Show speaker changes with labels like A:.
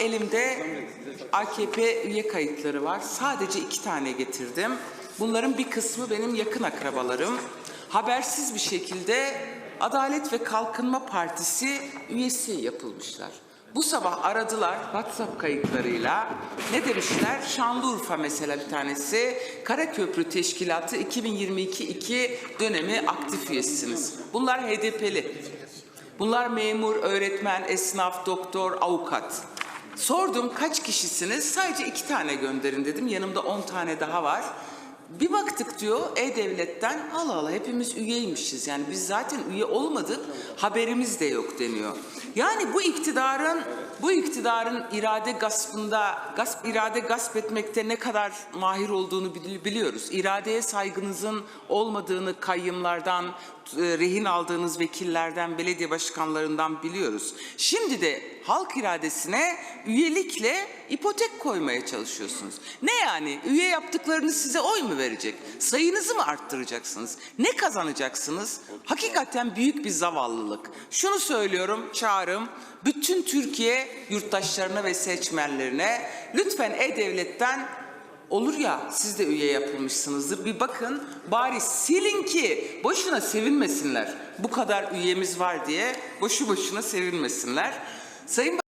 A: Elimde AKP üye kayıtları var. Sadece iki tane getirdim. Bunların bir kısmı benim yakın akrabalarım. Habersiz bir şekilde Adalet ve Kalkınma Partisi üyesi yapılmışlar. Bu sabah aradılar WhatsApp kayıtlarıyla. Ne demişler? Şanlıurfa mesela bir tanesi. Karaköprü Teşkilatı 2022-2 dönemi aktif üyesiniz. Bunlar HDP'li. Bunlar memur, öğretmen, esnaf, doktor, avukat. Sordum kaç kişisiniz? Sadece iki tane gönderin dedim. Yanımda on tane daha var. Bir baktık diyor E-Devlet'ten Allah Allah hepimiz üyeymişiz. Yani biz zaten üye olmadık haberimiz de yok deniyor. Yani bu iktidarın bu iktidarın irade gaspında gasp irade gasp etmekte ne kadar mahir olduğunu bili- biliyoruz. İradeye saygınızın olmadığını kayyımlardan, e, rehin aldığınız vekillerden, belediye başkanlarından biliyoruz. Şimdi de halk iradesine üyelikle ipotek koymaya çalışıyorsunuz. Ne yani? Üye yaptıklarını size oy mu verecek? Sayınızı mı arttıracaksınız? Ne kazanacaksınız? Hakikaten büyük bir zavallılık. Şunu söylüyorum, çağrım. Bütün Türkiye yurttaşlarına ve seçmenlerine lütfen E-Devlet'ten Olur ya siz de üye yapılmışsınızdır. Bir bakın bari silin ki boşuna sevinmesinler. Bu kadar üyemiz var diye boşu boşuna sevinmesinler. Same